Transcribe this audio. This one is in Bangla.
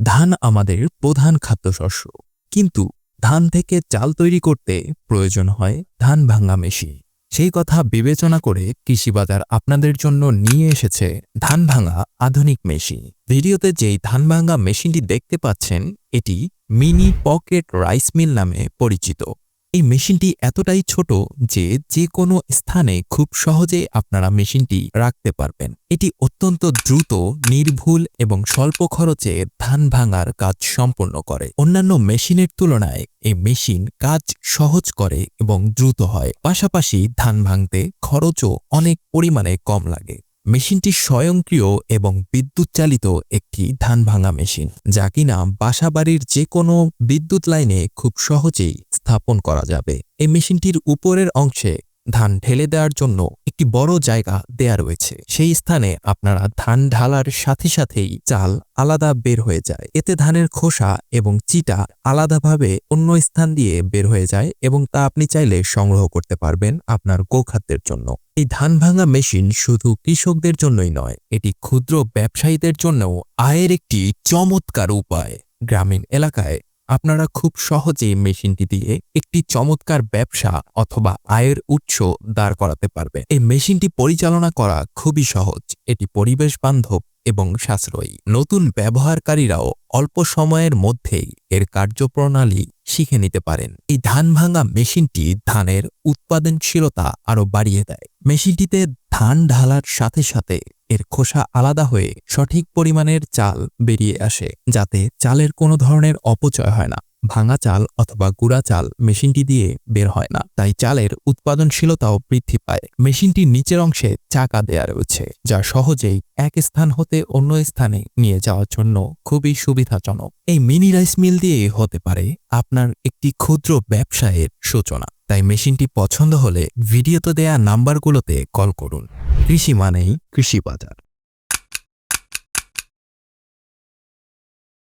ধান আমাদের প্রধান খাদ্যশস্য। কিন্তু ধান থেকে চাল তৈরি করতে প্রয়োজন হয় ধান ভাঙা মেশিন। সেই কথা বিবেচনা করে কৃষি বাজার আপনাদের জন্য নিয়ে এসেছে ধান ভাঙা আধুনিক মেশিন। ভিডিওতে যেই ধান ভাঙা মেশিনটি দেখতে পাচ্ছেন, এটি মিনি পকেট রাইস মিল নামে পরিচিত। এই মেশিনটি এতটাই ছোট যে যে কোনো স্থানে খুব সহজে আপনারা মেশিনটি রাখতে পারবেন। এটি অত্যন্ত দ্রুত, নির্ভুল এবং স্বল্প খরচে ধান ভাঙার কাজ সম্পন্ন করে। অন্যান্য মেশিনের তুলনায় এই মেশিন কাজ সহজ করে এবং দ্রুত হয়। পাশাপাশি ধান ভাঙতে খরচও অনেক পরিমাণে কম লাগে। মেশিনটি স্বয়ংক্রিয় এবং বিদ্যুৎ চালিত একটি ধান ভাঙা মেশিন, যা কিনা বাসাবাড়ির যে কোনো বিদ্যুৎ লাইনে খুব সহজেই স্থাপন করা যাবে। এই মেশিনটির উপরের অংশে ধান ঢেলে দেওয়ার জন্য একটি বড় জায়গা দেয়া রয়েছে। সেই স্থানে আপনারা ধান ঢালার সাথে সাথেই চাল আলাদা বের হয়ে যায়। এতে ধানের খোসা এবং চিটা আলাদাভাবে অন্য স্থান দিয়ে বের হয়ে যায় এবং তা আপনি চাইলে সংগ্রহ করতে পারবেন আপনার গোখাদ্যের জন্য। এই ধান ভাঙা মেশিন শুধু কৃষকদের জন্যই নয়, এটি ক্ষুদ্র ব্যবসায়ীদের জন্যও আয়ের একটি চমৎকার উপায়। গ্রামীণ এলাকায় আপনারা খুব সহজেই মেশিনটি দিয়ে একটি চমৎকার ব্যবসা অথবা আয়ের উৎস দাঁড় করাতে পারবে এই মেশিনটি পরিচালনা করা খুবই সহজ। এটি পরিবেশ বান্ধব এবং সাশ্রয়ী। নতুন ব্যবহারকারীরাও অল্প সময়ের মধ্যেই এর কার্যপ্রণালী শিখে নিতে পারেন। এই ধান ভাঙা মেশিনটি ধানের উৎপাদনশীলতা আরও বাড়িয়ে দেয়। মেশিনটিতে ধান ঢালার সাথে সাথে এর খোসা আলাদা হয়ে সঠিক পরিমাণের চাল বেরিয়ে আসে, যাতে চালের কোনো ধরনের অপচয় হয় না। ভাঙা চাল অথবা গুঁড়া চাল মেশিনটি দিয়ে বের হয় না। তাই চালের উৎপাদনশীলতাও বৃদ্ধি পায়। মেশিনটির নিচের অংশে চাকা দেয়া রয়েছে, যা সহজেই এক স্থান হতে অন্য স্থানে নিয়ে যাওয়ার জন্য খুবই সুবিধাজনক। এই মিনি রাইস মিল দিয়ে হতে পারে আপনার একটি ক্ষুদ্র ব্যবসায়ের সূচনা। তাই মেশিনটি পছন্দ হলে ভিডিওতে দেয়া নাম্বারগুলোতে কল করুন। কৃষি মানেই কৃষি বাজার